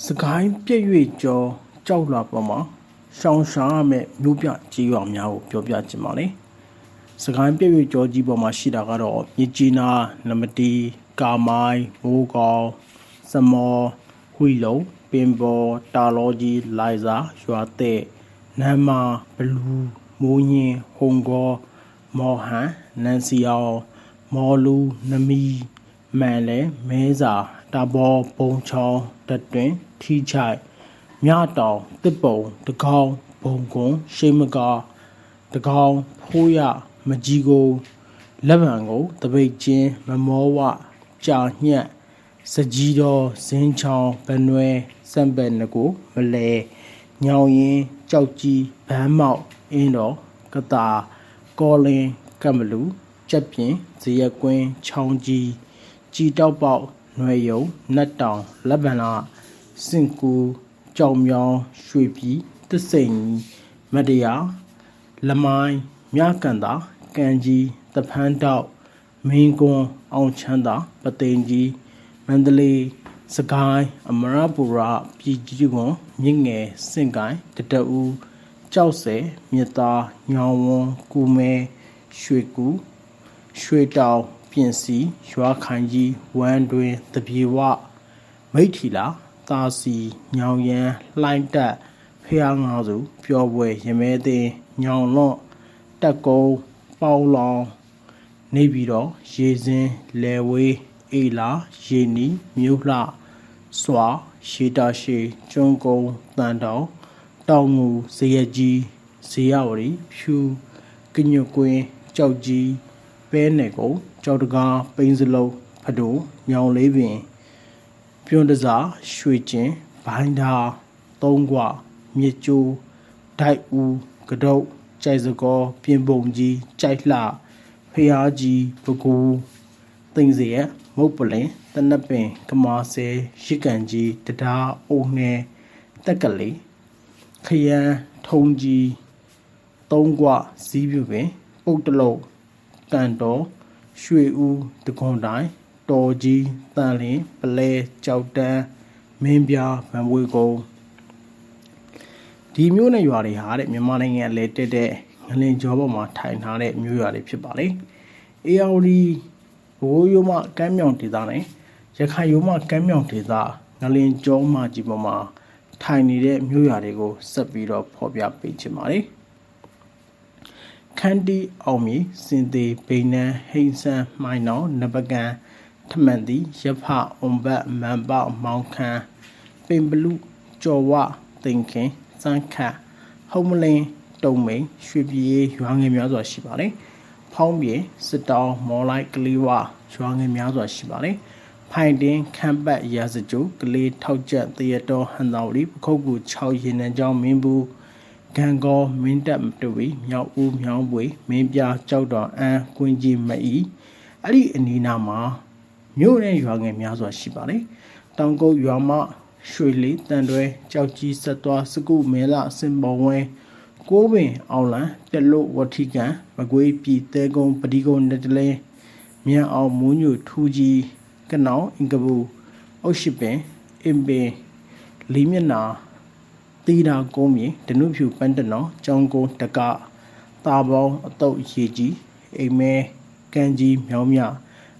စကိုင်းပြည့်၍ကျော်ကြောက်လာပေါ်မှာရှောင်းရှားမဲ့မြို့ပြကြီးရွာများကိုပြောပြချင်ပါလေစကိုင်းပြည့်၍ကျော်ကြီးပေါ်မှာရှိတာကတော့မြစ်ကြီးနားနမတီကာမိုင်းမိုးကောင်စမောဝီလုံပင်ပေါ်တာလောကြီးလိုင်ဇာရွာတဲ့နမ်းမာဘလူးမိုးညင်းဟုံကောမော်ဟန်နန်စီအောင်မော်လူနမီမန်လဲမဲစာ တာဘောပုံချောင်းတက်တွင်ထီချိုက်မြတောင်တစ်ပုံတကောင်းဘုံကွန်ရှိမကာတကောင်းဖိုးရမကြီးကိုလက်ဗံကိုတပိတ်ချင်းမမောဝကြာညက်စကြီးတော်ဇင်းချောင်းဘနွဲစံပယ်နကိုမလဲညောင်ရင်ကြောက်ကြီးဗန်းမောက်အင်းတော်ကတာကောလင်းကမလူကြက်ပြင်ဇရက်ကွင်းချောင်းကြီးကြည်တောက်ပေါက် ຫນွေယုံနတ်တောင်လက်ဗန်လာစင်ကူကြောင်မြောင်ရွှေပြည်တစ္ဆိန်မတရာလမိုင်းမြကန်တာကံကြီးတဖန်းတောက်မင်းကွန်းအောင်ချမ်းသာပသိမ်ကြီးမန္တလေးစကိုင်းအမရပူရပြည်ကြီးကွန်မြင့်ငယ်စင့်ကိုင်းတတအူကြောက်စဲမြစ်သားညောင်ဝန်းကူမဲရွှေကူရွှေတောင် ပြင်စီရွာခိုင်ကြီးဝမ်းတွင်တပြေဝမိထီလာတာစီညောင်ရန်လှိုင်းတက်ဖျားငါစုပျော်ပွဲရမဲသိန်းညောင်လွတ်တက်ကုန်းပေါလောင်နေပြီးတော့ရေစင်းလဲဝေးအေလာရေနီမြို့လှစွာရှေတာရှေကျွန်းကုန်းတန်တောင်တောင်ငူဇရကြီးဇေယဝရီဖြူကညွတ်ကွင်းကြောက်ကြီးပဲနယ်ကုန်း ကြောက်တကားပိန်းစလုံးဖဒိုညောင်လေးပင်ပြွန်တစားရွှေကျင်ဘိုင်းသာသုံးကွမြစ်ကျိုးဒိုက်ဦးကတုတ်ကြိုက်စကောပြင်ပုံကြီးကြိုက်လှဖျားကြီးပကူသိမ့်စရမုတ်ပလင်တနက်ပင်ကမာဆဲရစ်ကန်ကြီးတဒါအုံနှဲတက်ကလေးခရမ်းထုံကြီးသုံးကွဇီးပြူပင်ပုတ်တလုံးတန်တော် ရွှေဦးတကွန်တိုင်းတော်ကြီးတန်လင်းပလဲကြောက်တန်းမင်းပြားဗန်ဝေကုန်းဒီမျိုးနဲ့ရွာတွေဟာတဲ့မြန်မာနိုင်ငံလဲတက်တဲ့ငလင်ကျော်ပေါ်မှာထိုင်ထားတဲ့မျိုးရွာတွေဖြစ်ပါလေအေအော်ဒီဘိုးရိုးမကမ်းမြောင်ဒေသနဲ့ရခိုင်ရိုးမကမ်းမြောင်ဒေသငလင်ကျော်မကြီးပေါ်မှာထိုင်နေတဲ့မျိုးရွာတွေကိုဆက်ပြီးတော့ဖော်ပြပေးချင်ပါတယ် ခန်းတီအောင်မြေစင်သေးဘိန်းနန်းဟိန်းဆန်းမိုင်းနောင်နဘကန်ထမန်တီရဖအုံဘတ်မန်ပေါမောင်ခန်းပင်ဘလူကျော်ဝတင်ခင်စန်းခတ်ဟုံးမလင်းတုံမိန်ရွှေပြည်ရွာငယ်များစွာရှိပါတယ်။ဖောင်းပြေစစ်တောင်းမော်လိုက်ကလေးဝရွာငယ်များစွာရှိပါတယ်။ဖိုင်တင်ခမ်းပတ်ရာစကြိုကလေးထောက်ချက်တရတော်ဟန်တော်လီပခုတ်ကူ6ရင်နှံကြောင်းမင်းဘူး ဂံကောမင်းတက်မတူဝီမြောက်ဦးမြောင်းပွေမင်းပြကြောက်တော်အန်းကွင်းကြီးမအီအဲ့ဒီအနီးနားမှာမြို့နဲ့ရွာငယ်များစွာရှိပါတယ်။တောင်ကုတ်ရွာမရွှေလီတန်တွဲကြောက်ကြီးဆက်သွားစကုမဲလာစင်ပေါ်ဝဲကိုးပင်အောင်လန်တက်လို့ဝတိကန်မကွေးပြည်တဲကုန်းပဒီကုန်း net တလဲမြန်အောင်မူးညူထူကြီးကနောင်အင်ကဘူးအုတ်ရှိပင်အင်ပင်လီမျက်နာ တီတာကုန်းမြေဒနုဖြူပန်းတနော်ကြောင်ကုန်းတကတာပေါင်းအတုတ်ရေကြီးအိမ်မဲကန်ကြီးမြောင်းမြ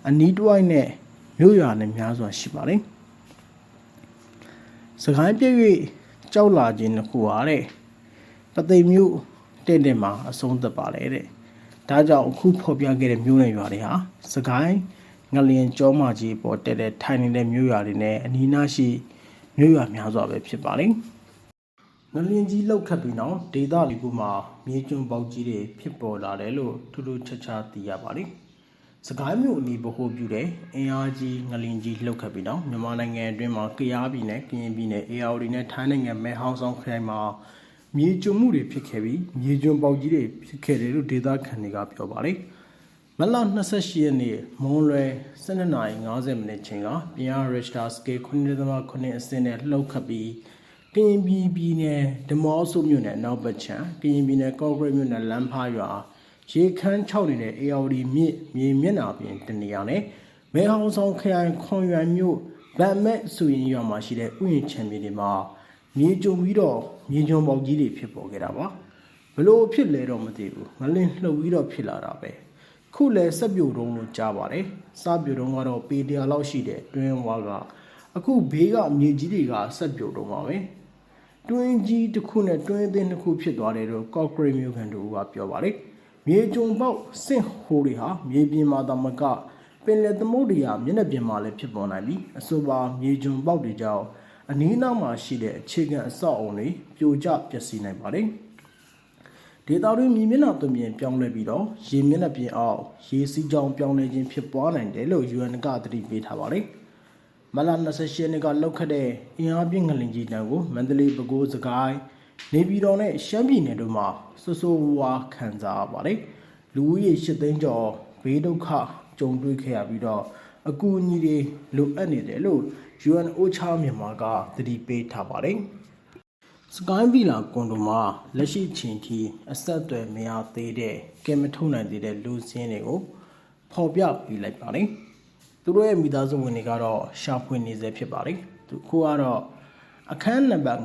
အနီးတစ်ဝိုက်နဲ့မြို့ရွာနဲ့များစွာရှိပါတယ်စကိုင်းပြည့်၍ကြောက်လာခြင်းတစ်ခုဟာတဲ့ပသိမ်မြို့တဲ့တဲ့မှာအဆုံးသက်ပါလေတဲ့ဒါကြောင့်အခုဖော်ပြခဲ့တဲ့မြို့နယ်ရွာတွေဟာစကိုင်းငလျင်ကျောမကြီးပေါ်တက်တဲ့ထိုင်နေတဲ့မြို့ရွာတွေနဲ့အနီးနားရှိမြို့ရွာများစွာပဲဖြစ်ပါလိမ့် ငလင်ကြီးလောက်ခတ်ပြီးနောက်ဒေသလီကူမှာမြေကျွန်းပေါက်ကြီးတွေဖြစ်ပေါ်လာတယ်လို့ထူးထူးခြားခြားသိရပါတယ်။စကိုင်းမြို့အနီးဗဟိုပြုတဲ့အင်အားကြီးငလင်ကြီးလောက်ခတ်ပြီးနောက်မြန်မာနိုင်ငံအတွင်းမှာကယားပြည်နယ်၊ကရင်ပြည်နယ်၊အေရဝတီနဲ့ထိုင်းနိုင်ငံမဲဟောင်းဆောင်ခရိုင်မှာမြေကျွန်းမှုတွေဖြစ်ခဲ့ပြီးမြေကျွန်းပေါက်ကြီးတွေဖြစ်ခဲ့တယ်လို့ဒေသခံတွေကပြောပါတယ်။မလ28ရက်နေ့မွန်းလွယ်12:50မိနစ်ချိန်ကပြန် Richter scale 9.9အဆင့်နဲ့လှုပ်ခတ်ပြီး ကရင်ပြည်ပြည်နယ်ဓမော့ဆုမြို့နယ်အနောက်ဘက်ခြမ်းကရင်ပြည်နယ်ကော့ဂရိတ်မြို့နယ်လမ်းဖားရွာရေခမ်း6နေတဲ့ AOD မြစ်မြေမျက်နှာပြင်တနေရာနဲ့မဲဟောင်းဆောင်ခရိုင်ခွန်ရွံမြို့ဗန်မက်ဆိုရင်ရွာမှာရှိတဲ့ဥယျာဉ်ချန်ပီတွေမှာမြေကျုံပြီးတော့မြေကျုံပေါက်ကြီးတွေဖြစ်ပေါ်ခဲ့တာပါဘလို့ဖြစ်လဲတော့မသိဘူးငလင်းလှုပ်ပြီးတော့ဖြစ်လာတာပဲခုလဲစက်ပြိုတုံးလို့ကြားပါတယ်စပြိုတုံးကတော့ပေတရာလောက်ရှိတဲ့တွင်းဝါကအခုဘေးကမြေကြီးတွေကစက်ပြိုတုံးပါပဲ တွင်းကြီးတစ်ခုနဲ့တွင်းအသင်းတစ်ခုဖြစ်သွားတယ်လို့ကော့ကရိတ်မြို့ခံတို့ကပြောပါတယ်မြေကျုံပေါက်စင့်ဟိုတွေဟာမြေပြင်မှာတမကပင်လယ်သမုဒ္ဒရာမျက်နှာပြင်မှာလည်းဖြစ်ပေါ်နိုင်ပြီးအဆိုပါမြေကျွံပေါက်တွေကြောင့်အနီးနားမှာရှိတဲ့အခြေခံအဆောက်အုံတွေပြိုကျပျက်စီးနိုင်ပါတယ်။ဒေသတွင်းမြေမျက်နှာသွင်ပြင်ပြောင်းလဲပြီးတော့ရေမျက်နှာပြင်အောက်ရေစီးကြောင်းပြောင်းလဲခြင်းဖြစ်ပွားနိုင်တယ်လို့ UN ကသတိပေးထားပါတယ်။ မလ28ရက်နေ့ကလောက်ခတ်တဲ့အင်အားပြင်းငလင်ကြီးတန်းကိုမန္တလေးပဲခူးစကိုင်းနေပြည်တော်နဲ့ရှမ်းပြည်နယ်တို့မှာစိုးစိုးဝါးခံစားရပါတယ်။လူဦးရေ၈သိန်းကျော်ဘေးဒုက္ခကြုံတွေ့ခဲ့ရပြီးတော့အကူအညီတွေလိုအပ်နေတယ်လို့ UN OCHA မြန်မာကသတိပေးထားပါတယ်။စကိုင်းဗီလာကွန်ဒိုမှာလက်ရှိချိန်ထိအဆက်အသွယ်မရသေးတဲ့ကဲမထုတ်နိုင်သေးတဲ့လူစင်းတွေကိုဖော်ပြပေးလိုက်ပါတယ်။ သူတို့ရဲ့မိသားစုဝင်တွေကတော့ရှာဖွေနေစေဖြစ်ပါတယ်။သူခုကတော့အခန်းနံပါတ်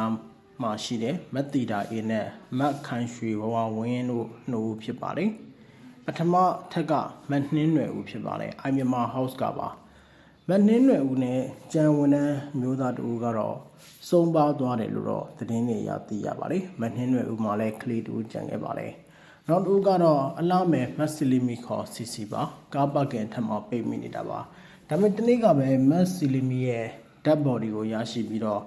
905မှာရှိတဲ့မက်တီတာအေနဲ့မတ်ခန်းရွှေဘဝဝင်းတို့နှစ်ဦးဖြစ်ပါတယ်။ပထမထက်ကမတ်နှင်းရွယ်ဦးဖြစ်ပါတယ်။အိုင်မြန်မာ house ကပါမတ်နှင်းရွယ်ဦးနဲ့ကြံဝန်တန်းမျိုးသားတူကတော့စုံပါသွားတယ်လို့တော့သတင်းတွေရသိရပါတယ်။မတ်နှင်းရွယ်ဦးမှာလည်းကလေးတူကြံခဲ့ပါတယ်။ နောက်တူကတော့အလားမယ်မတ်စီလီမီခေါ်စီစီပါကားပတ်ကင်ထက်မှပိတ်မိနေတာပါ။ဒါပေမဲ့တနေ့ကပဲမတ်စီလီမီရဲ့ dead body ကိုရရှိပြီးတော့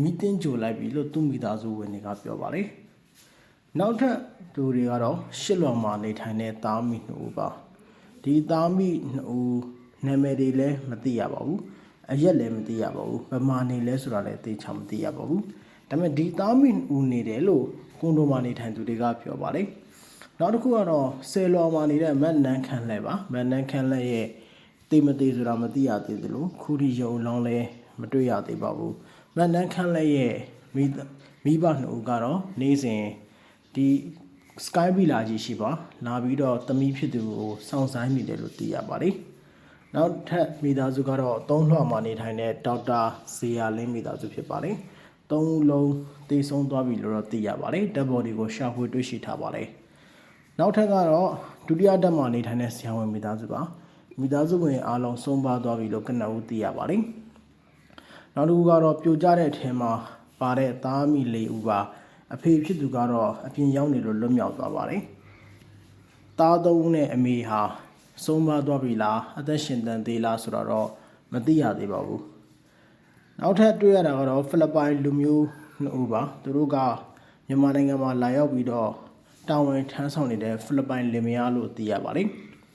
မီတင်းကြိုလိုက်ပြီလို့သူ့မိသားစုဝင်တွေကပြောပါတယ်။နောက်ထပ်သူတွေကတော့ရှစ်လွန်မှာနေထိုင်တဲ့သားမိနှစ်ဦးပါ။ဒီသားမိနှစ်ဦးနာမည်တွေလည်းမသိရပါဘူး။အရက်လည်းမသိရပါဘူး။ဘယ်မှာနေလဲဆိုတာလည်းသိချာမသိရပါဘူး။ဒါပေမဲ့ဒီသားမိနှစ်ဦးနေတယ်လို့ကွန်ဒိုမှာနေထိုင်သူတွေကပြောပါတယ်။ နောက်တစ်ခုကတော့ဆယ်လွန်မှာနေတဲ့မတ်နန်းခန့်လဲပါ။မတ်နန်းခန့်လဲရဲ့တေးမသေးဆိုတာမသိရသေးသလိုခုဒီယုံလောင်းလဲမတွေ့ရသေးပါဘူး။မန်နန်းခန့်လက်ရဲ့မိမိဘနှစ်ဦးကတော့နေ့စဉ်ဒီ sky villa ကြီးရှိပါလာပြီးတော့တမီးဖြစ်သူကိုစောင့်ဆိုင်နေတယ်လို့သိရပါတယ်။နောက်ထပ်မိသားစုကတော့သုံးလွှာမှာနေထိုင်တဲ့ဒေါက်တာဇေယာလင်းမိသားစုဖြစ်ပါတယ်။သုံးလုံးတည်ဆုံးသွားပြီလို့တော့သိရပါတယ်။ဓာတ်ဘော်ဒီကိုရှာဖွေတွေ့ရှိထားပါတယ်။ နောက်ထပ်ကတော့ဒုတိယဓာတ်မှာနေထိုင်တဲ့ဆရာဝန်မိသားစုပါ။မိသားစုဝင်အားလုံးဆုံးပါသွားပြီလို့ကနဦးသိရပါတယ်။နောက်တစ်ခုကတော့ပြိုကျတဲ့အထင်မှာပါတဲ့သားမိလေးဦးပါအဖေဖြစ်သူကတော့အပြင်ရောက်နေလို့လွတ်မြောက်သွားပါတယ်။သားသုံးနဲ့အမေဟာဆုံးပါသွားပြီလားအသက်ရှင်တန်သေးလားဆိုတော့မသိရသေးပါဘူး။နောက်ထပ်တွေ့ရတာကတော့ဖိလစ်ပိုင်လူမျိုးနှစ်ဦးပါသူတို့ကမြန်မာနိုင်ငံမှာလာရောက်ပြီးတော့ တာဝန်ထမ်းဆောင်နေတဲ့ဖိလစ်ပိုင်လင်မယားလို့သိရပါတယ်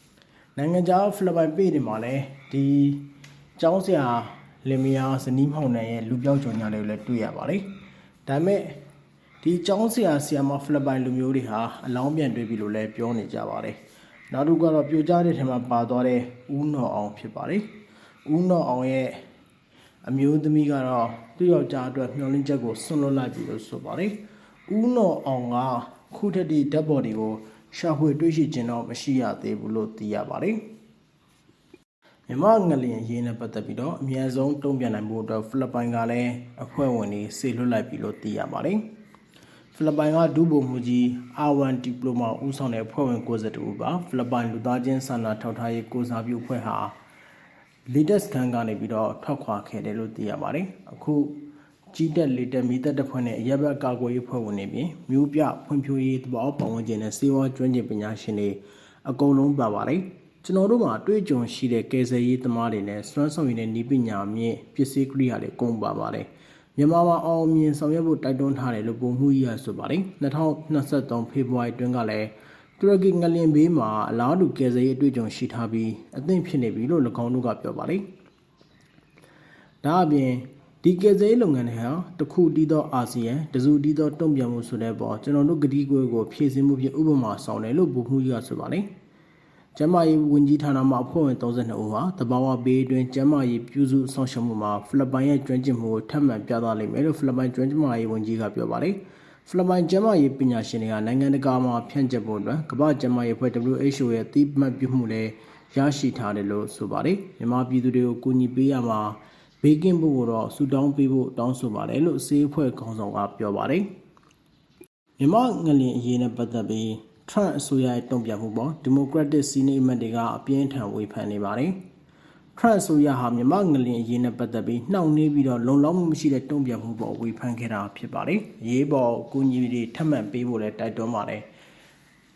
။နိုင်ငံခြားဖိလစ်ပိုင်ပြည်တွေမှာလည်းဒီကျောင်းဆရာလင်မယားဇနီးမောင်နှံရဲ့လူပြောက်ကြော်ညာလေးကိုလည်းတွေ့ရပါတယ်။ဒါပေမဲ့ဒီကျောင်းဆရာဆရာမဖိလစ်ပိုင်လူမျိုးတွေဟာအလောင်းပြန်တွေ့ပြီလို့လည်းပြောနေကြပါတယ်။နောက်တစ်ခုကတော့ပြိုကျတဲ့ထဲမှာပါသွားတဲ့ဦးနော်အောင်ဖြစ်ပါတယ်။ဦးနော်အောင်ရဲ့အမျိုးသမီးကတော့သူ့ယောက်ျားအတွက်မျှော်လင့်ချက်ကိုဆွန့်လွတ်လိုက်ပြီလို့ဆိုပါတယ်။ဦးနော်အောင်က ခုထက်ဒီဓာတ်ပေါ်တွေကိုရှာဖွေတွေ့ရှိခြင်းတော့မရှိရသေးဘူးလို့သိရပါတယ်။မြမငလျင်ရေးနဲ့ပတ်သက်ပြီးတော့အများဆုံးတုံ့ပြန်နိုင်ဖို့အတွက်ဖိလစ်ပိုင်ကလည်းအဖွဲ့ဝင်တွေစေလွှတ်လိုက်ပြီလို့သိရပါတယ်။ဖိလစ်ပိုင်ကဒုဗိုလ်မှူးကြီးအာဝန်ဒီပလိုမာဦးဆောင်တဲ့အဖွဲ့ဝင်92ဦးပါဖိလစ်ပိုင်လူသားချင်းစာနာထောက်ထားရေးကိုစားပြုအဖွဲ့ဟာ latest ခန်းကနေပြီးတော့ထွက်ခွာခဲ့တယ်လို့သိရပါတယ်။အခု ကြီးတက်လေတက်မီတက်တဲ့ဖွဲ့နဲ့ရပ်ဘက်ကာကွယ်ရေးဖွဲ့ဝင်တွေပြင်မြို့ပြဖွံ့ဖြိုးရေးသဘောပတ်ဝန်းကျင်နဲ့စေဝါကျွမ်းကျင်ပညာရှင်တွေအကုန်လုံးပါပါတယ်။ကျွန်တော်တို့မှာအတွေ့အကြုံရှိတဲ့ကယ်ဆယ်ရေးသမားတွေနဲ့စွမ်းဆောင်ရည်နဲ့နည်းပညာမြင့်ပစ္စည်းကိရိယာတွေကုန်ပါပါတယ်မြန်မာမှာအောင်မြင်ဆောင်ရွက်ဖို့တိုက်တွန်းထားတယ်လို့ပုံမှုကြီးရဆိုပါတယ်2023ဖေဖော်ဝါရီတွင်ကလည်းတူရကီငလင်ဘေးမှာအလားတူကယ်ဆယ်ရေးအတွေ့အကြုံရှိထားပြီးအသင့်ဖြစ်နေပြီလို့၎င်းတို့ကပြောပါတယ်ဒါအပြင် ဒီကယ်ဆယ်ရေးလုပ်ငန်းတွေဟာတခုတည်သောအာဆီယံတစုတည်သောတုံ့ပြန်မှုဆိုတဲ့ပေါ်ကျွန်တော်တို့ကတိကွယ်ကိုဖြည့်ဆည်းမှုဖြင့်ဥပမာဆောင်တယ်လို့ပုံမှုကြီးရဆိုပါတယ်ကျန်းမာရေးဝန်ကြီးဌာနမှအဖွဲ့ဝင်32ဦးဟာတဘာဝဘေးအတွင်းကျန်းမာရေးပြုစုဆောင်ရှောက်မှုမှာဖိလစ်ပိုင်ရဲ့ကျွမ်းကျင်မှုကိုထပ်မံပြသလိမ့်မယ်လို့ဖိလစ်ပိုင်ကျွမ်းကျင်မာရေးဝန်ကြီးကပြောပါတယ်။ဖိလစ်ပိုင်ကျန်းမာရေးပညာရှင်တွေကနိုင်ငံတကာမှာဖြန့်ကျက်ဖို့အတွက်ကမ္ဘာ့ကျန်းမာရေးအဖွဲ့ WHO ရဲ့အသိမှတ်ပြုမှုလည်းရရှိထားတယ်လို့ဆိုပါတယ်။မြန်မာပြည်သူတွေကိုကူညီပေးရမှာ ဘေးကင်းဖို့ကိုတော့ဆူတောင်းပေးဖို့တောင်းဆိုပါတယ်လို့စေးအဖွဲ့ခေါင်းဆောင်ကပြောပါတယ်မြန်မာငလင်အရေးနဲ့ပတ်သက်ပြီး Trump အစိုးရရဲ့တုံ့ပြန်မှုပေါ် Democratic Senate အမတ်တွေကအပြင်းထန်ဝေဖန်နေပါတယ်။ Trump အစိုးရဟာမြန်မာငလင်အရေးနဲ့ပတ်သက်ပြီးနှောင့်နှေးပြီးတော့လုံလောက်မှုမရှိတဲ့တုံ့ပြန်မှုပေါ်ဝေဖန်ခဲ့တာဖြစ်ပါတယ်။အရေးပေါ်အကူအညီတွေထပ်မံပေးဖို့လည်းတိုက်တွန်းပါတယ်။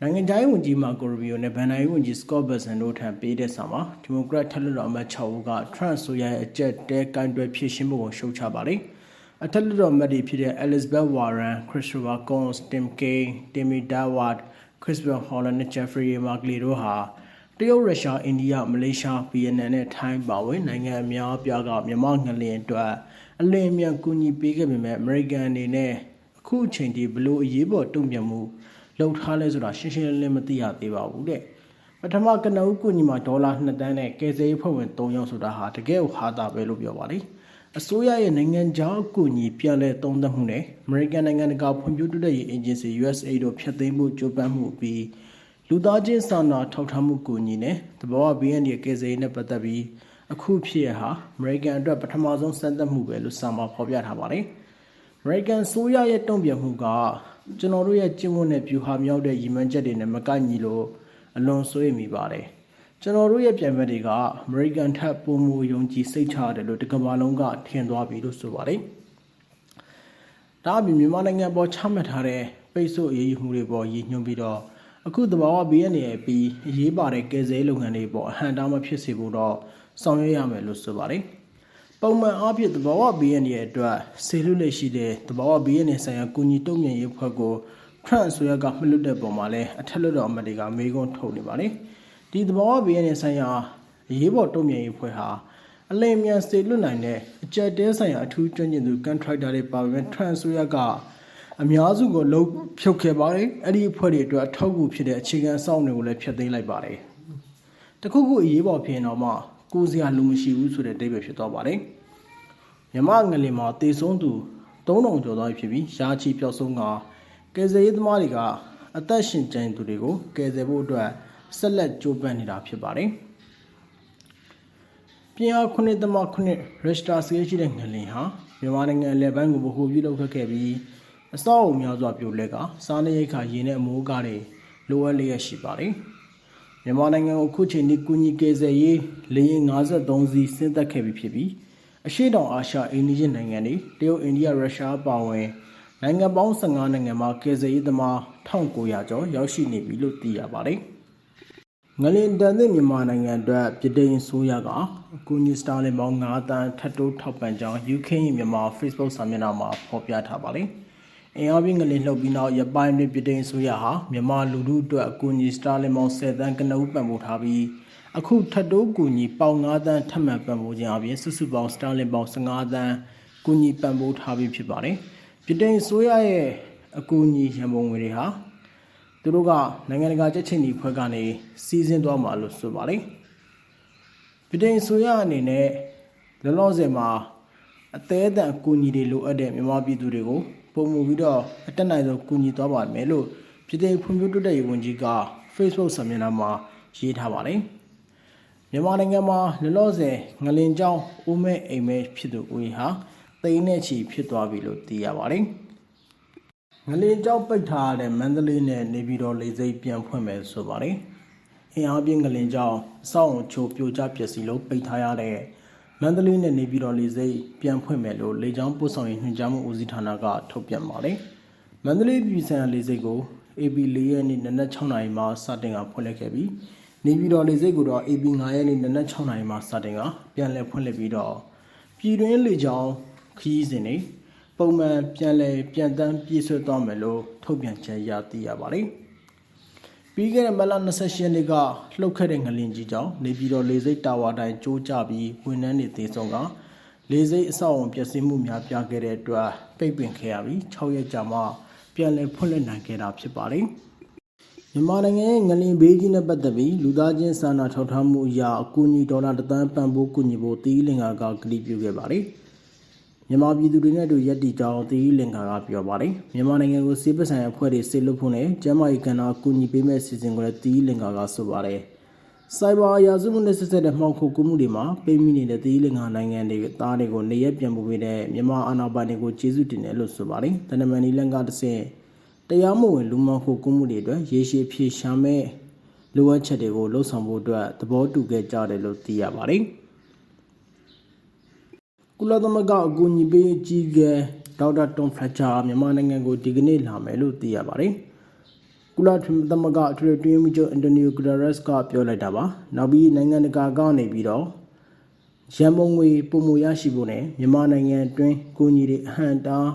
နိုင်ငံခြားရေးဝန်ကြီးမာကိုရူဘီယိုနဲ့ဗန်နာရေးဝန်ကြီးစကော့ဘတ်ဆန်တို့ထံပေးတဲ့စာမှာဒီမိုကရက်ထက်လွှတ်တော်အမတ်6ဦးက Trump အစိုးရရဲ့အကြက်တဲကင်တွယ်ဖြစ်ရှင်းမှုကိုရှုတ်ချပါတယ်။အထက်လွှတ်တော်အမတ်တွေဖြစ်တဲ့ Elizabeth Warren, Christopher Coons, Tim Kaine, Timmy Daward, Christopher Holland နဲ့ Jeffrey Merkley တို့ဟာတရုတ်ရုရှားအိန္ဒိယမလေးရှားဗီယက်နမ်နဲ့ထိုင်းပါဝင်နိုင်ငံအများအပြားကမြန်မာငလျင်အတွက်အလင်းမြန်ကူညီပေးခဲ့ပေမဲ့အမေရိကန်အနေနဲ့အခုအချိန်ထိဘလို့အရေးပေါ်တုံ့ပြန်မှု လုပ်ထားလဲဆိုတာရှင်းရှင်းလင်းလင်းမသိရသေးပါဘူးတဲ့ပထမကနဦးကူညီမှာဒေါ်လာ2တန်းနဲ့ကယ်ဆယ်ရေးဖွဲ့ဝင်3ယောက်ဆိုတာဟာတကယ်ကိုဟာတာပဲလို့ပြောပါတယ်အစိုးရရဲ့နိုင်ငံခြားအကူအညီပြန်လည်သုံးသပ်မှုနဲ့ American နိုင်ငံတကာဖွံ့ဖြိုးတိုးတက်ရေး Agency USAID တို့ဖျက်သိမ်းမှုကြိုးပမ်းမှုအပြီးလူသားချင်းစာနာထောက်ထားမှုကူညီနဲ့တဘောဘီယန်ရဲ့ကယ်ဆယ်ရေးနဲ့ပတ်သက်ပြီးအခုဖြစ်ရဟာ American အတွက်ပထမဆုံးစမ်းသပ်မှုပဲလို့စာမှာဖော်ပြထားပါတယ်။ American ဆိုရရဲ့တုံ့ပြန်မှုက ကျွန်တော်တို့ရဲ့ကျင့်ဝတ်နဲ့ view ဟာမြောက်တဲ့ရည်မှန်းချက်တွေနဲ့မကိုက်ညီလို့အလွန်စိုးရိမ်မိပါတယ်။ကျွန်တော်တို့ရဲ့ပြန်ဘက်တွေက American ထပ်ပုံမူယုံကြည်စိတ်ချရတယ်လို့တကမ္ဘာလုံးကထင်သွားပြီလို့ဆိုပါတယ်။ဒါအပြင်မြန်မာနိုင်ငံပေါ်ချမှတ်ထားတဲ့ပိတ်ဆို့အရေးယူမှုတွေပေါ်ရည်ညွှန်းပြီးတော့အခုသဘာဝဘေးရနေပြီးအရေးပါတဲ့ကယ်ဆယ်လုပ်ငန်းတွေပေါ်အဟန့်တားမဖြစ်စေဖို့တော့ဆောင်ရွက်ရမယ်လို့ဆိုပါတယ်။ ပုံမှန်အားဖြင့်သဘာဝဘေးရနေအတွက်ဆေးလူလက်ရှိတဲ့သဘာဝဘေးရနေဆိုင်ရာကုညီတုံ့ပြန်ရေးဖွဲ့ကို Trump ဆိုရကမလွတ်တဲ့ပုံမှာလဲအထက်လွတ်တော်အမတ်တွေကမေးခွန်းထုတ်နေပါတယ်။ဒီသဘာဝဘေးရနေဆိုင်ရာအရေးပေါ်တုံ့ပြန်ရေးဖွဲ့ဟာအလင်းမြန်စေလွတ်နိုင်တဲ့အကြက်တဲဆိုင်ရာအထူးကျွမ်းကျင်သူ contractor တွေပါဝင် Trump ဆိုရကအများစုကိုလုံးဖြုတ်ခဲ့ပါတယ်အဲ့ဒီအဖွဲ့တွေအတွက်အထောက်အကူဖြစ်တဲ့အခြေခံအဆောက်အအုံတွေကိုလည်းဖျက်သိမ်းလိုက်ပါတယ်တခုခုအရေးပေါ်ဖြစ်ရင်တော့မှ ကိုစရာလူမရှိဘူးဆိုတဲ့အိဗယ်ဖြစ်သွားပါတယ်မြမငလင်မှာတေဆုံးသူ3000ကျော်သွားပြီဖြစ်ပြီးရာချီပျောက်ဆုံးကကယ်ဆယ်ရေးသမားတွေကအသက်ရှင်ကျန်သူတွေကိုကယ်ဆယ်ဖို့အတွက်ဆက်လက်ကြိုးပမ်းနေတာဖြစ်ပါတယ်ပြင်အားခုနှစ်သမခုနှစ်ရစ်တာစကေးရှိတဲ့ငလင်ဟာမြန်မာနိုင်ငံအလဲပိုင်းကိုဗဟိုပြုလုပ်ခဲ့ပြီးအစောအုံများစွာပြိုလဲကစားနပ်ရိက္ခာရင်းနဲ့အမိုးကားတွေလိုအပ်လျက်ရှိပါတယ်။ မြန်မာနိုင်ငံကိုအခုချိန်ထိကုညီကယ်ဆယ်ရေးလေယာဉ်53စီးဆင်းသက်ခဲ့ပြီးဖြစ်ပြီးအရှေ့တောင်အာရှအိန္ဒိယနိုင်ငံတွေတရုတ်အိန္ဒိယရုရှားပါဝင်နိုင်ငံပေါင်း15နိုင်ငံမှာကယ်ဆယ်ရေးသမား1900ကျော်ရောက်ရှိနေပြီလို့သိရပါတယ်။ငလင်တန်တဲ့မြန်မာနိုင်ငံအတွက်ပြည်ထောင်ဆိုရကအကူညီစတာလင်ပေါင်း9တန်းထပ်တိုးထောက်ပံ့ကြောင်း UK မြန်မာ Facebook စာမျက်နှာမှာဖော်ပြထားပါတယ်။ အင်အားပြင်းငလင်လှုပ်ပြီးနောက်ရပိုင်းတွင်ပြည်ထောင်ဆိုရဟာမြန်မာလူထုအတွက်အကူအညီစတာလင်မောင်10တန်းကနဦးပံ့ပိုးထားပြီးအခုထပ်တိုးကူညီပေါင်9တန်းထပ်မံပံ့ပိုးခြင်းအပြင်စုစုပေါင်းစတာလင်ပေါင်15တန်းကူညီပံ့ပိုးထားပြီးဖြစ်ပါတယ်ပြည်ထောင်ဆိုရရဲ့အကူအညီရန်ပုံငွေတွေဟာသူတို့ကနိုင်ငံတကာကြက်ချင်ဒီဖွဲ့ကနေစီးဆင်းသွားမှာလို့ဆိုပါတယ်ပြည်ထောင်ဆိုရအနေနဲ့လောလောဆယ်မှာအသေးအတန်အကူအညီတွေလိုအပ်တဲ့မြန်မာပြည်သူတွေကို ပုံမူပြီးတော့အတက်နိုင်ဆုံးကူညီသွားပါမယ်လို့ပြည်ထောင်ဖွံ့ဖြိုးတိုးတက်ရေးဝန်ကြီးက Facebook စာမျက်နှာမှာရေးထားပါတယ်မြန်မာနိုင်ငံမှာလောလောဆယ်ငလင်ကြောင်းဦးမဲအိမ်မဲဖြစ်သူဦးဟာတိန်နဲ့ချီဖြစ်သွားပြီလို့သိရပါတယ်ငလင်ကြောင်းပိတ်ထားတဲ့မန္တလေးနဲ့နေပြည်တော်လေဆိပ်ပြန်ဖွင့်မယ်ဆိုပါတယ်အင်အားပြင်းငလင်ကြောင်းအဆောက်အုံချိုးပြိုကျပျက်စီးလို့ပိတ်ထားရတဲ့ မန္တလေးနဲ့နေပြည်တော်လေဆိပ်ပြန်ဖွင့်မယ်လို့လေကြောင်းပို့ဆောင်ရေးညွှန်ကြားမှုဦးစီးဌာနကထုတ်ပြန်ပါတယ်။မန္တလေးပြည်ဆန်လေဆိပ်ကို AB 4ရက်နေ့နနက်6နာရီမှာစတင်ကဖွင့်လှစ်ခဲ့ပြီးနေပြည်တော်လေဆိပ်ကိုတော့ AB 9ရက်နေ့နနက်6နာရီမှာစတင်ကပြန်လည်ဖွင့်လှစ်ပြီးတော့ပြည်တွင်းလေကြောင်းခရီးစဉ်တွေပုံမှန်ပြန်လည်ပြန်တန်းပြည့်စွက်သွားမယ်လို့ထုတ်ပြန်ချက်ရသိရပါတယ်။ ပြီးခဲ့တဲ့မလ28ရက်နေ့ကလှုပ်ခဲ့တဲ့ငလင်ကြီးကြောင့်နေပြည်တော်လေဆိပ်တာဝါတိုင်းကျိုးကျပြီးဝန်ထမ်းတွေသေဆုံးကလေဆိပ်အဆောက်အုံပျက်စီးမှုများပြခဲ့တဲ့အတွက်ပိတ်ပင်ခဲ့ရပြီး6ရက်ကြာမှပြန်လည်ဖွင့်လှစ်နိုင်ခဲ့တာဖြစ်ပါတယ်။မြန်မာနိုင်ငံရဲ့ငလင်ဘေးကြီးနဲ့ပတ်သက်ပြီးလူသားချင်းစာနာထောက်ထားမှုအရာအကူအညီဒေါ်လာတသန်းပံ့ပိုးကူညီဖို့တီးလင်္ကာကကတိပြုခဲ့ပါတယ်။ မြန်မာပြည်သူတွေနဲ့အတူရက်တီကြောင်းသီးလင်္ကာကပြောပါတယ်မြန်မာနိုင်ငံကိုစေပဆိုင်အဖွဲ့တွေဆေးလွတ်ဖို့နဲ့ကျန်းမာရေးကဏ္ဍအကူအညီပေးမဲ့စီစဉ်ကိုလည်းသီးလင်္ကာကဆိုပါတယ်စိုက်ဘာရာဇဝတ်နဲ့ဆက်ဆက်တဲ့မှောင်ခိုကူးမှုတွေမှာပိတ်မိနေတဲ့သီးလင်္ကာနိုင်ငံတွေသားတွေကိုနေရက်ပြန်ပို့ပေးတဲ့မြန်မာအာဏာပိုင်တွေကိုကျေးဇူးတင်တယ်လို့ဆိုပါတယ်။တနမန်နီလန်ကတစ်ဆင့်တရားမဝင်လူမှောင်ခိုကူးမှုတွေအတွက်ရေရှည်ဖြေရှာမဲ့လိုအပ်ချက်တွေကိုလှုံ့ဆော်ဖို့အတွက်သဘောတူခဲ့ကြတယ်လို့သိရပါတယ်။ ကုလသမဂ္ဂအကူအညီပေးအကြီးအကဲဒေါက်တာတွန်ဖလက်ချာမြန်မာနိုင်ငံကိုဒီကနေ့လာမယ်လို့သိရပါတယ်။ကုလသမဂ္ဂအထွေထွေတွင်းမှုချုပ်အန်တိုနီယိုဂူတာရက်စ်ကပြောလိုက်တာပါ။နောက်ပြီးနိုင်ငံတကာကနေပြီးတော့ရန်ပုံငွေပုံမရရှိဖို့နဲ့မြန်မာနိုင်ငံအတွင်းကိုညီတွေအဟန့်တား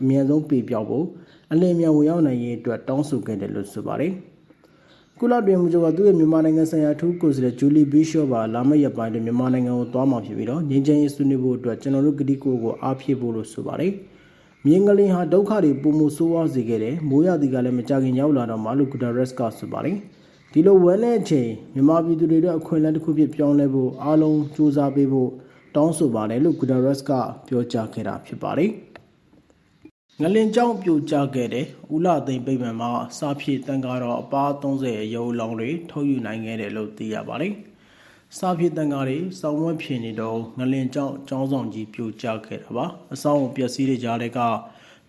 အမြန်ဆုံးပြေပြောက်ဖို့အလင်းမြန်ဝင်ရောက်နိုင်ရေးအတွက်တောင်းဆိုခဲ့တယ်လို့ဆိုပါတယ်။ ကုလတွင်မူချုပ်ကသူ့ရဲ့မြန်မာနိုင်ငံဆိုင်ရာထူးကိုယ်စားလှယ်ဂျူလီဘီရှော့ပါလာမယ့်ရက်ပိုင်းတွင်မြန်မာနိုင်ငံကိုသွားမှာဖြစ်ပြီးတော့ငြိမ်းချမ်းရေးဆွေးနွေးဖို့အတွက်ကျွန်တော်တို့ကတိကိုကိုအားဖြည့်ဖို့လို့ဆိုပါတယ်။မြင်းကလေးဟာဒုက္ခတွေပုံမှုဆိုးဝါးစေခဲ့တယ်။မိုးရသည်ကလည်းမကြခင်ရောက်လာတော့မှလို့ဂူတာရက်စ်ကဆိုပါတယ်။ဒီလိုဝမ်းတဲ့အချိန်မြန်မာပြည်သူတွေတို့အခွင့်အလမ်းတစ်ခုဖြစ်ပြောင်းလဲဖို့အားလုံးစူးစမ်းပေးဖို့တောင်းဆိုပါတယ်လို့ဂူတာရက်စ်ကပြောကြားခဲ့တာဖြစ်ပါတယ်။ ငလင်ကြောင့်ပြိုကျခဲ့တဲ့ဦးလာသိမ့်ပိမှန်မှာစာဖြည့်တန်ကတော့အပါ30ရဲ့ရုပ်လောင်းတွေထုတ်ယူနိုင်ခဲ့တယ်လို့သိရပါတယ်။စာဖြည့်တန်ကားတွေစောင်းဝဲဖြစ်နေတော့ငလင်ကြောင့်ចောင်းဆောင်ကြီးပြိုကျခဲ့တာပါ။အဆောင်ပျက်စီးတဲ့ကြားတွေက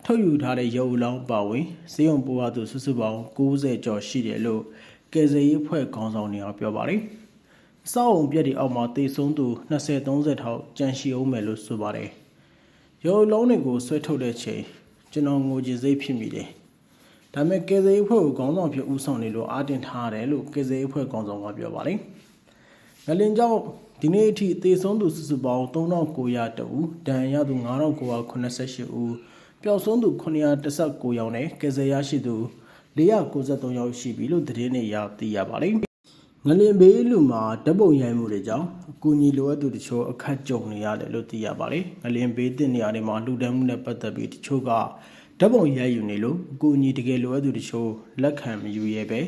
ထုတ်ယူထားတဲ့ရုပ်လောင်းပါဝင်စေယုံပေါ်ဝသူစုစုပေါင်း90ကျော်ရှိတယ်လို့ကယ်ဆယ်ရေးဖွဲ့ခေါင်းဆောင်တွေကပြောပါတယ်။အဆောင်ပြက်တွေအောက်မှာတေဆုံးသူ20-30ထောက်ကြန့်ရှိအောင်မယ်လို့ဆိုပါတယ်။ရုပ်လုံးတွေကိုဆွဲထုတ်တဲ့ချိန် ကျွန်တော်ငိုကြည်စိတ်ဖြစ်မိတယ်။ဒါပေမဲ့ကယ်ဆယ်ရေးဖွဲ့ကိုခေါင်းဆောင်ဖြစ်ဦးဆောင်နေလို့အားတင်ထားရတယ်လို့ကယ်ဆယ်ရေးဖွဲ့ခေါင်းဆောင်ကပြောပါတယ်။ငလင်ကြောင့်ဒီနေ့အထိသေဆုံးသူစုစုပေါင်း3900တဦးဒဏ်ရာရသူ9988ဦးပျောက်ဆုံးသူ919ယောက်နဲ့ကယ်ဆယ်ရရှိသူ493ယောက်ရှိပြီလို့သတင်းတွေရသိရပါတယ်။ ငလင်ဘေးလူမှာဓပုံရိုက်မှုတွေကြောင့်အကူအညီလိုအပ်သူတချို့အခက်ကြုံနေရတယ်လို့သိရပါတယ်။ငလင်ဘေးတင်နေရာတွေမှာလှူဒန်းမှုနဲ့ပတ်သက်ပြီးတချို့ကဓပုံရိုက်ယူနေလို့အကူအညီတကယ်လိုအပ်သူတချို့လက်ခံမယူရဲပဲ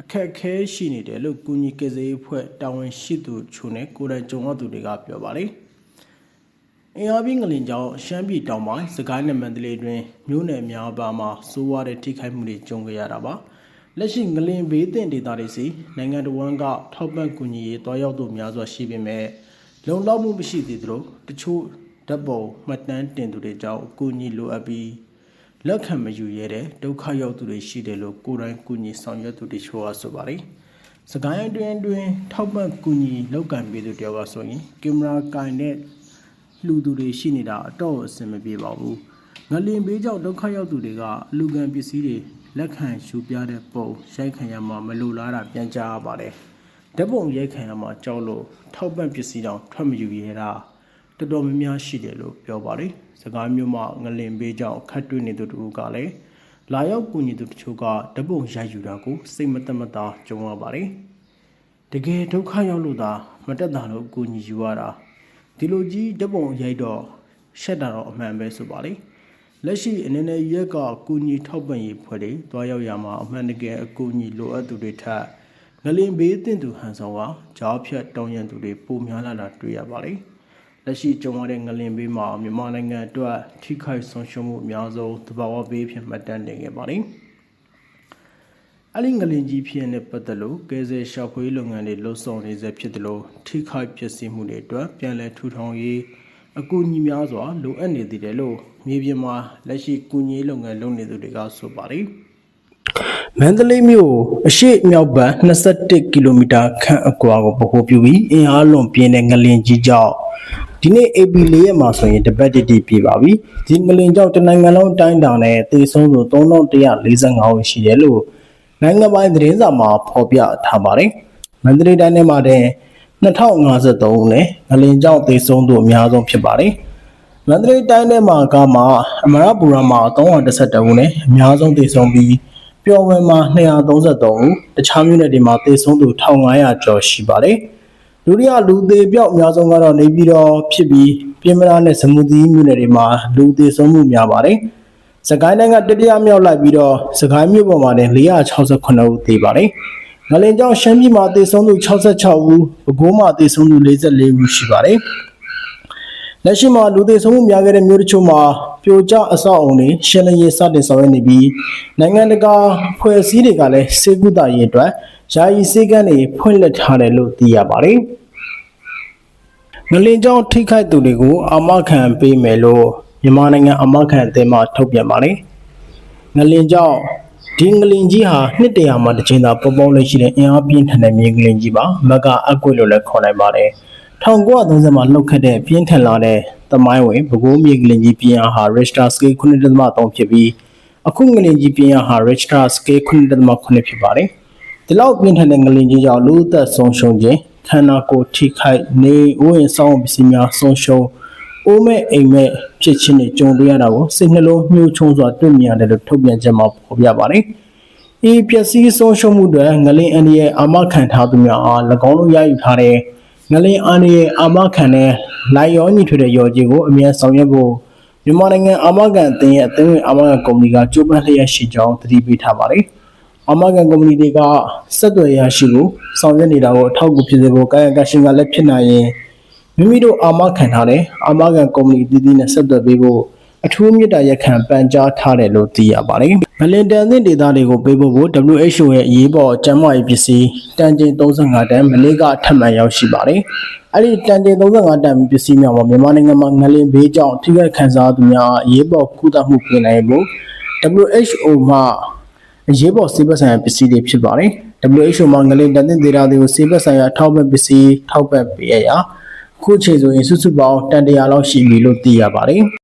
အခက်ခဲရှိနေတယ်လို့ကုညီကယ်ဆယ်ရေးဖွဲ့တာဝန်ရှိသူချို့နဲ့ကိုယ်တိုင်ကြုံရသူတွေကပြောပါတယ်။အင်အားပြင်းငလင်ကြောင့်ရှမ်းပြည်တောင်ပိုင်းစကိုင်းနယ်မန္တလေးတွင်မြို့နယ်များပါမှာစိုးဝါတဲ့ထိခိုက်မှုတွေကြုံခဲ့ရတာပါ လက်ရှိငလင်ဘေးတင်ဒေသတွေစီနိုင်ငံတော်ဝန်ကထောက်ပံ့ကူညီရေးတွားရောက်သူများစွာရှိပေမဲ့လုံလောက်မှုမရှိသေးသလိုတချို့ဓာတ်ပုံမှတ်တမ်းတင်သူတွေကြောင့်အကူအညီလိုအပ်ပြီးလက်ခံမယူရတဲ့ဒုက္ခရောက်သူတွေရှိတယ်လို့ကိုယ်တိုင်ကူညီဆောင်ရွက်သူတွေချို့အားဆိုပါတယ်စကိုင်းအတွင်းတွင်ထောက်ပံ့ကူညီလောက်ကံပေးသူတယောက်ကဆိုရင်ကင်မရာကင်နဲ့လှူသူတွေရှိနေတာအတော့အဆင်မပြေပါဘူးငလင်ဘေးကြောင့်ဒုက္ခရောက်သူတွေကလူကံပစ္စည်းတွေ လက်ခံရှူပြတဲ့ပုံရိုက်ခံရမှာမလိုလားတာပြန်ကြားရပါတယ်ဓာတ်ပုံရိုက်ခံရမှာကြောက်လို့ထောက်ပံ့ပစ္စည်းတောင်ထွက်မယူရတာတော်တော်များများရှိတယ်လို့ပြောပါတယ်စကားမျိုးမှာငလင်ဘေးကြောင့်ခတ်တွေ့နေသူတို့ကလည်းလာရောက်ကူညီသူတချို့ကဓာတ်ပုံရိုက်ယူတာကိုစိတ်မသက်မသာကြုံရပါတယ်တကယ်ဒုက္ခရောက်လို့သာမတက်တာလို့ကူညီယူရတာဒီလိုကြီးဓပုံရိုက်တော့ရှက်တာတော့အမှန်ပဲဆိုပါလေ လက်ရှိအနေနဲ့ရက်ကကူညီထောက်ပံ့ရေးဖွဲ့တွေတွားရောက်ရမှာအမှန်တကယ်အကူအညီလိုအပ်သူတွေထက်ငလင်ဘေးတင်သူဟန်ဆောင်ကကြားဖြတ်တောင်းရန်သူတွေပိုများလာတာတွေ့ရပါလေလက်ရှိကြုံရတဲ့ငလင်ဘေးမှာမြန်မာနိုင်ငံအတွက်ထိခိုက်ဆုံးရှုံးမှုအများဆုံးသဘာဝဘေးဖြစ်မှတ်တမ်းတင်ခဲ့ပါလေအလင်းငလင်ကြီးဖြစ်တဲ့ပတ်သက်လို့ကဲဆယ်ရှာဖွေလုပ်ငန်းတွေလှုပ်ဆောင်နေစေဖြစ်တယ်လို့ထိခိုက်ပျက်စီးမှုတွေအတွက်ပြန်လည်ထူထောင်ရေး အကူအညီများစွာလိုအပ်နေသေးတယ်လို့မြေပြင်မှာလက်ရှိကူညီလုပ်ငန်းလုပ်နေသူတွေကဆိုပါတယ်မန္တလေးမြို့အရှိမြောက်ဘက်21ကီလိုမီတာခန့်အကွာကိုဗဟိုပြုပြီးအင်အားလွန်ပြင်းတဲ့ငလင်ကြီးကြောင့်ဒီနေ့ AP ၄ရက်မှာဆိုရင်တပတ်တိတိပြပါပြီဒီငလင်ကြောင့်တနိုင်ငံလုံးတိုင်းတာနဲ့သေဆုံးသူ3145ဦးရှိတယ်လို့နိုင်ငံပိုင်သတင်းစာမှာဖော်ပြထားပါတယ်။မန္တလေးတိုင်းထဲမှာတဲ့ 2053ဦးနဲ့ငလင်ကြောင့်သေဆုံးသူအများဆုံးဖြစ်ပါတယ်။မန္တလေးတိုင်းထဲမှာကမှအမရပူရမှာ312ဦးနဲ့အများဆုံးသေဆုံးပြီးပျော်ဝယ်မှာ233ဦးတခြားမြို့နယ်တွေမှာသေဆုံးသူ1500ကျော်ရှိပါတယ်။ဒုတိယလူသေးပြောက်အများဆုံးကတော့နေပြည်တော်ဖြစ်ပြီးပြင်မလာနဲ့စမူသီးမြို့နယ်တွေမှာလူသေဆုံးမှုများပါတယ်။စကိုင်းတိုင်းကတတိယမြောက်လိုက်ပြီးတော့စကိုင်းမြို့ပေါ်မှာလည်း468ဦးသေပါတယ်။ ငလင်ကြောင့်ရှမ်းပြည်မှာသေဆုံးသူ66ဦး၊ပဲခူးမှာသေဆုံးသူ44ဦးရှိပါတယ်။လက်ရှိမှာလူသေးဆုံးမှုများခဲ့တဲ့မြို့တချို့မှာပြိုကျအဆောက်အုံတွေရှင်းလင်းရေးစတင်ဆောင်ရွက်နေပြီးနိုင်ငံတကာဖွဲ့စည်းတွေကလည်းစေကုသရေးအတွက်ယာယီစေကမ်းတွေဖွင့်လှစ်ထားတယ်လို့သိရပါတယ်။ငလင်ကြောင့်ထိခိုက်သူတွေကိုအာမခံပေးမယ်လို့မြန်မာနိုင်ငံအာမခံအသင်းမှထုတ်ပြန်ပါတယ်။ငလင်ကြောင့် ဒီငလင်ကြီးဟာနှစ်တရာမှာတစ်ချိန်သာပေါပေါလေးရှိတဲ့အင်အားပြင်းထန်တဲ့မြေငလင်ကြီးပါမကအကွေလို့လည်းခေါ်နိုင်ပါတယ်။1930မှာလှုပ်ခတ်တဲ့ပြင်းထန်လာတဲ့သမိုင်းဝင်ပဲခူးမြေငလင်ကြီးပြင်းအားဟာ Richter scale 9.3ဖြစ်ပြီးအခုငလင်ကြီးပြင်းအားဟာ Richter scale 9.8ဖြစ်ပါတယ်။ဒီလောက်ပြင်းထန်တဲ့ငလင်ကြီးကြောင့်လူအသက်ဆုံးရှုံးခြင်းခန္ဓာကိုယ်ထိခိုက်နေဥယျာဉ်ဆောင်ပစ္စည်းများဆုံးရှုံးအိုးမဲ့အိမ်မဲ့ ဖြစ်ခြင်းတွေကြုံတွေ့ရတာကိုစိတ်နှလုံးမြှိုးချုံစွာတွေ့မြင်ရတယ်လို့ထုတ်ပြန်ချက်မှာဖော်ပြပါတယ်။ဤပျက်စီးဆုံးရှုံးမှုတွေငလင်အန်ဒီရဲ့အာမခံထားသူများအား၎င်းတို့ရယူထားတဲ့ငလင်အန်ဒီရဲ့အာမခံတဲ့လိုက်ရောညီထွေတဲ့ရော်ကြီးကိုအမြန်ဆောင်ရွက်ဖို့မြန်မာနိုင်ငံအာမခံအသင်းရဲ့အသင်းဝင်အာမခံကုမ္ပဏီကကြိုးပမ်းလျက်ရှိကြောင်းသတိပေးထားပါတယ်။အမကန်ကုမ္ပဏီတွေကဆက်သွယ်ရရှိကိုဆောင်ရွက်နေတာကိုအထောက်အကူဖြစ်စေဖို့ကာယကရှင်ကလည်းဖြစ်နိုင်ရင် မိမိတို့အာမခံထားတဲ့အာမကန်ကုမ္ပဏီတည်တည်နဲ့ဆက်သွယ်ပေးဖို့အထူးမြတ်တာရက်ခံပန်ကြားထားတယ်လို့သိရပါတယ်။မလင်တန်သင့်ဒေသတွေကိုပေးဖို့ဖို့ WHO ရဲ့အရေးပေါ်ကျန်းမာရေးပစ္စည်းတန်ချိန်35တန်မလေးကထပ်မံရောက်ရှိပါတယ်။အဲ့ဒီတန်ချိန်35တန်ပစ္စည်းများမှာမြန်မာနိုင်ငံမှာငလင်ဘေးကြောင့်ထိခိုက်ခံစားသူများအားအရေးပေါ်ကုသမှုပေးနိုင်ဖို့ WHO မှအရေးပေါ်ဆေးဘက်ဆိုင်ရာပစ္စည်းတွေဖြစ်ပါတယ်။ WHO မှာငလင်တန်တဲ့ဒေတာတွေကိုဆေးဘက်ဆိုင်ရာထောက်ပံ့ပစ္စည်းထောက်ပံ့ပေးရရာအ ခုချိန်ဆိုရင်စုစုပေါင်းတန်တရာလောက်ရှိပြီလို့သိရပါတယ်။